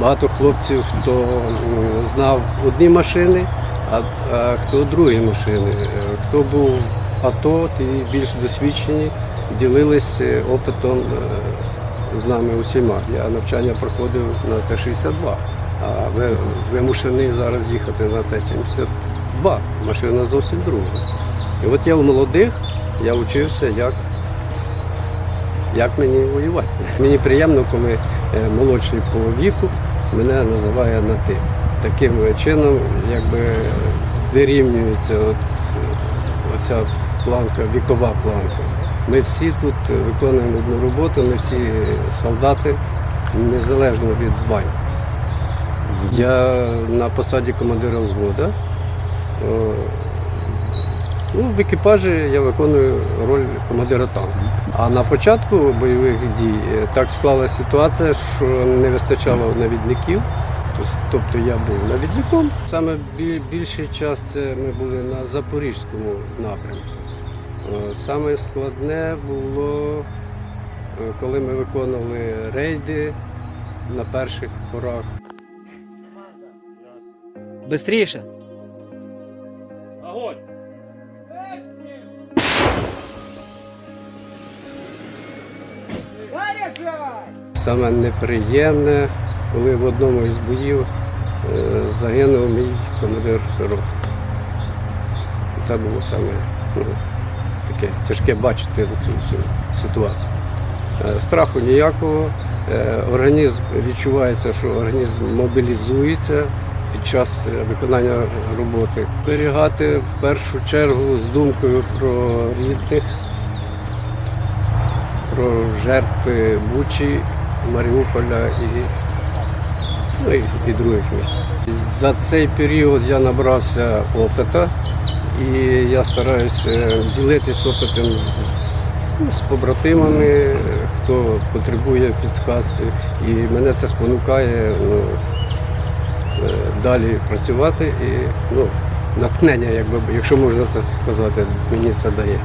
Багато хлопців, хто знав одні машини, а, а хто другі машини. Е, хто був в АТО, ті більш досвідчені, ділилися е, опитом е, з нами усіма. Я навчання проходив на Т-62, а вимушений зараз їхати на Т-72. Машина зовсім друга. І от я в молодих, я вчився як як мені воювати. Мені приємно, коли е, молодший по віку мене називає на ти. Таким чином якби вирівнюється от, е, оця планка, вікова планка. Ми всі тут виконуємо одну роботу, ми всі солдати, незалежно від звань. Я на посаді командира взводу. Ну, в екіпажі я виконую роль командира танку. А на початку бойових дій е, так склалася ситуація, що не вистачало навідників. Тобто я був навідником. Саме бі- більший час це ми були на Запорізькому напрямку. Е, Саме складне було, е, коли ми виконували рейди на перших порах. Бистріше. Огонь! Саме неприємне, коли в одному із боїв е, загинув мій командир роти. Це було саме ну, таке тяжке бачити цю ситуацію. Е, Страху ніякого. Е, Організм відчувається, що організм мобілізується під час виконання роботи. Зберігати в першу чергу з думкою про рідних, про жертви Бучі, Маріуполя і, ну, і, і других міст. За цей період я набрався опита і я стараюся ділитись опитом з, ну, з побратимами, хто потребує підсказки. І мене це спонукає ну, е, далі працювати і ну, натхнення, якби, якщо можна це сказати, мені це дає.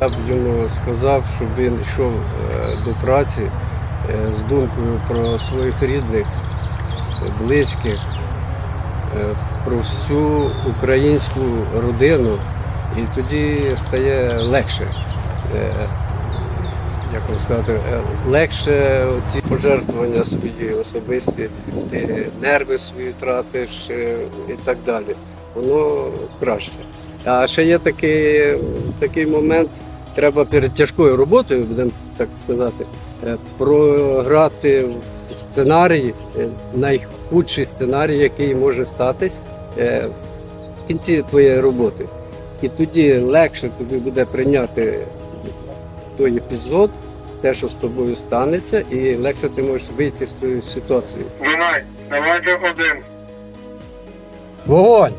Я б йому сказав, щоб він йшов е, до праці е, з думкою про своїх рідних, близьких, е, про всю українську родину, і тоді стає легше. Як вам сказати, легше ці пожертвування свої особисті, ти нерви свої тратиш і так далі. Воно краще. А ще є такий, такий момент, треба перед тяжкою роботою, будемо так сказати, е, програти в сценарій, е, найхудший сценарій, який може статись е, в кінці твоєї роботи. І тоді легше тобі буде прийняти той епізод, те, що з тобою станеться, і легше ти можеш вийти з цієї ситуації. Дунай, давайте один. Вогонь!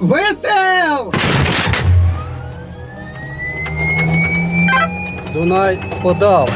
Вистріл! Дунай подав.